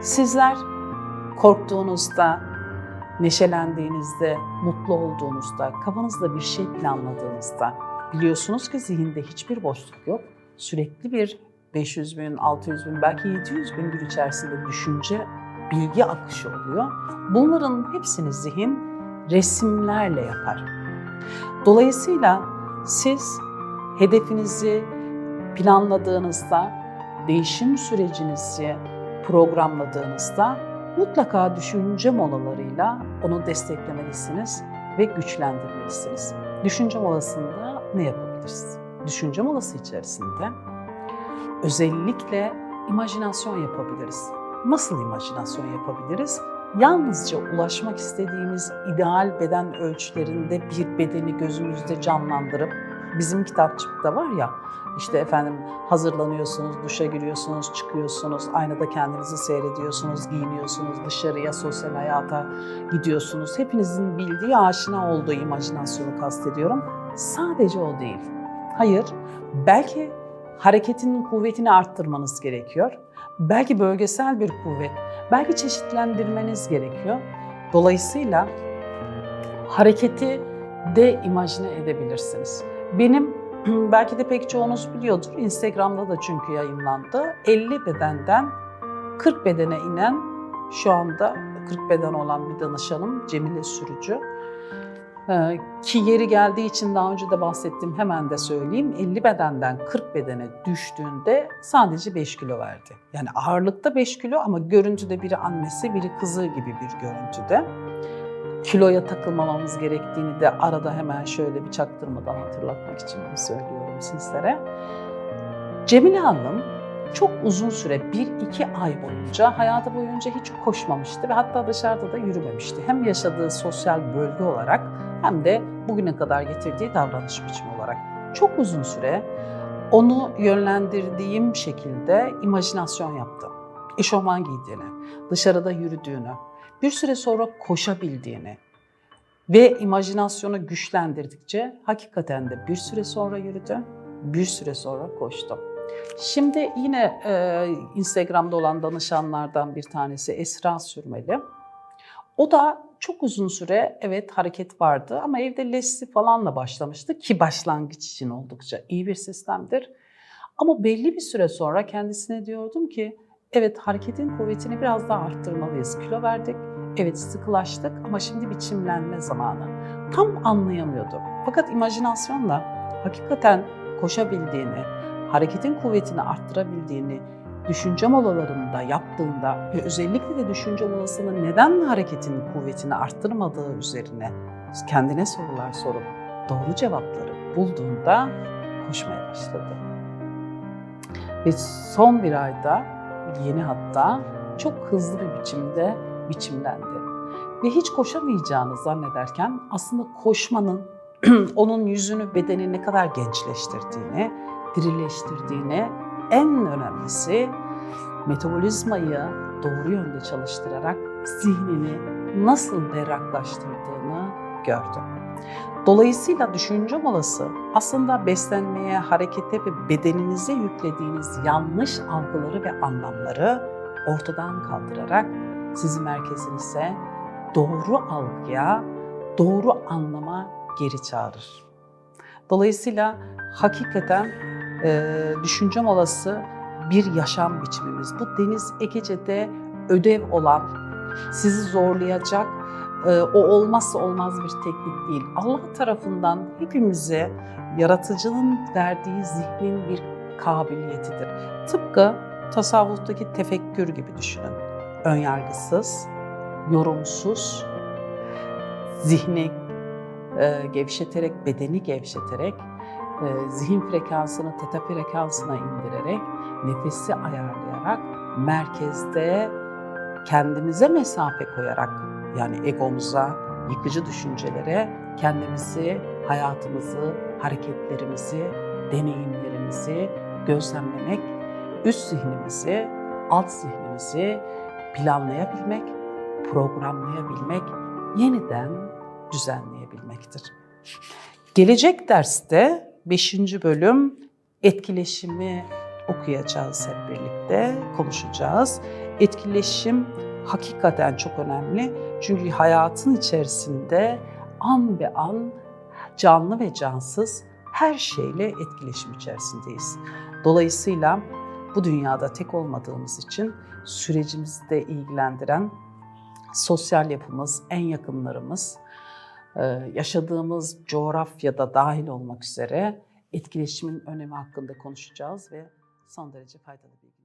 Sizler korktuğunuzda, neşelendiğinizde, mutlu olduğunuzda, kafanızda bir şey planladığınızda biliyorsunuz ki zihinde hiçbir boşluk yok. Sürekli bir 500 bin, 600 bin, belki 700 bin gün içerisinde düşünce, bilgi akışı oluyor. Bunların hepsini zihin resimlerle yapar. Dolayısıyla siz hedefinizi planladığınızda, değişim sürecinizi programladığınızda mutlaka düşünce molalarıyla onu desteklemelisiniz ve güçlendirmelisiniz. Düşünce molasında ne yapabiliriz? Düşünce molası içerisinde özellikle imajinasyon yapabiliriz. Nasıl imajinasyon yapabiliriz? Yalnızca ulaşmak istediğimiz ideal beden ölçülerinde bir bedeni gözümüzde canlandırıp bizim kitapçıkta var ya işte efendim hazırlanıyorsunuz, duşa giriyorsunuz, çıkıyorsunuz, aynada kendinizi seyrediyorsunuz, giyiniyorsunuz, dışarıya, sosyal hayata gidiyorsunuz. Hepinizin bildiği, aşina olduğu imajinasyonu kastediyorum. Sadece o değil. Hayır, belki hareketin kuvvetini arttırmanız gerekiyor. Belki bölgesel bir kuvvet, belki çeşitlendirmeniz gerekiyor. Dolayısıyla hareketi de imajine edebilirsiniz. Benim belki de pek çoğunuz biliyordur, Instagram'da da çünkü yayınlandı. 50 bedenden 40 bedene inen, şu anda 40 beden olan bir danışanım Cemile Sürücü. Ee, ki yeri geldiği için daha önce de bahsettim hemen de söyleyeyim. 50 bedenden 40 bedene düştüğünde sadece 5 kilo verdi. Yani ağırlıkta 5 kilo ama görüntüde biri annesi biri kızı gibi bir görüntüde. Kiloya takılmamamız gerektiğini de arada hemen şöyle bir çaktırmadan hatırlatmak için bunu söylüyorum sizlere. Cemile Hanım çok uzun süre, bir iki ay boyunca, hayatı boyunca hiç koşmamıştı ve hatta dışarıda da yürümemişti. Hem yaşadığı sosyal bölge olarak hem de bugüne kadar getirdiği davranış biçimi olarak. Çok uzun süre onu yönlendirdiğim şekilde imajinasyon yaptım. Eşofman giydiğini, dışarıda yürüdüğünü, bir süre sonra koşabildiğini ve imajinasyonu güçlendirdikçe hakikaten de bir süre sonra yürüdü, bir süre sonra koştu. Şimdi yine e, Instagram'da olan danışanlardan bir tanesi Esra Sürmeli. O da çok uzun süre evet hareket vardı ama evde lesli falanla başlamıştı ki başlangıç için oldukça iyi bir sistemdir. Ama belli bir süre sonra kendisine diyordum ki evet hareketin kuvvetini biraz daha arttırmalıyız. Kilo verdik, evet sıkılaştık ama şimdi biçimlenme zamanı. Tam anlayamıyordu. Fakat imajinasyonla hakikaten koşabildiğini, hareketin kuvvetini arttırabildiğini düşünce molalarında yaptığında ve özellikle de düşünce molasının neden hareketin kuvvetini arttırmadığı üzerine kendine sorular sorup doğru cevapları bulduğunda koşmaya başladı. Ve son bir ayda yeni hatta çok hızlı bir biçimde biçimlendi. Ve hiç koşamayacağını zannederken aslında koşmanın onun yüzünü, bedeni ne kadar gençleştirdiğini, dirileştirdiğini, en önemlisi metabolizmayı doğru yönde çalıştırarak zihnini nasıl berraklaştırdığını gördüm. Dolayısıyla düşünce molası aslında beslenmeye, harekete ve bedeninize yüklediğiniz yanlış algıları ve anlamları ortadan kaldırarak sizi merkezinize doğru algıya, doğru anlama geri çağırır. Dolayısıyla hakikaten e, düşünce molası bir yaşam biçimimiz. Bu Deniz Ekece'de ödev olan, sizi zorlayacak, e, o olmazsa olmaz bir teknik değil. Allah tarafından hepimize yaratıcının verdiği zihnin bir kabiliyetidir. Tıpkı tasavvuftaki tefekkür gibi düşünün. Önyargısız, yorumsuz, zihni e, gevşeterek, bedeni gevşeterek, e, zihin frekansını teta frekansına indirerek, nefesi ayarlayarak, merkezde kendimize mesafe koyarak, yani egomuza, yıkıcı düşüncelere kendimizi, hayatımızı, hareketlerimizi, deneyimlerimizi gözlemlemek, üst zihnimizi, alt zihnimizi planlayabilmek, programlayabilmek, yeniden düzenleyebilmektir. Gelecek derste 5. bölüm etkileşimi okuyacağız hep birlikte, konuşacağız. Etkileşim hakikaten çok önemli. Çünkü hayatın içerisinde an be an canlı ve cansız her şeyle etkileşim içerisindeyiz. Dolayısıyla bu dünyada tek olmadığımız için sürecimizi de ilgilendiren sosyal yapımız, en yakınlarımız, e, yaşadığımız coğrafyada dahil olmak üzere etkileşimin önemi hakkında konuşacağız ve son derece faydalı bilgi.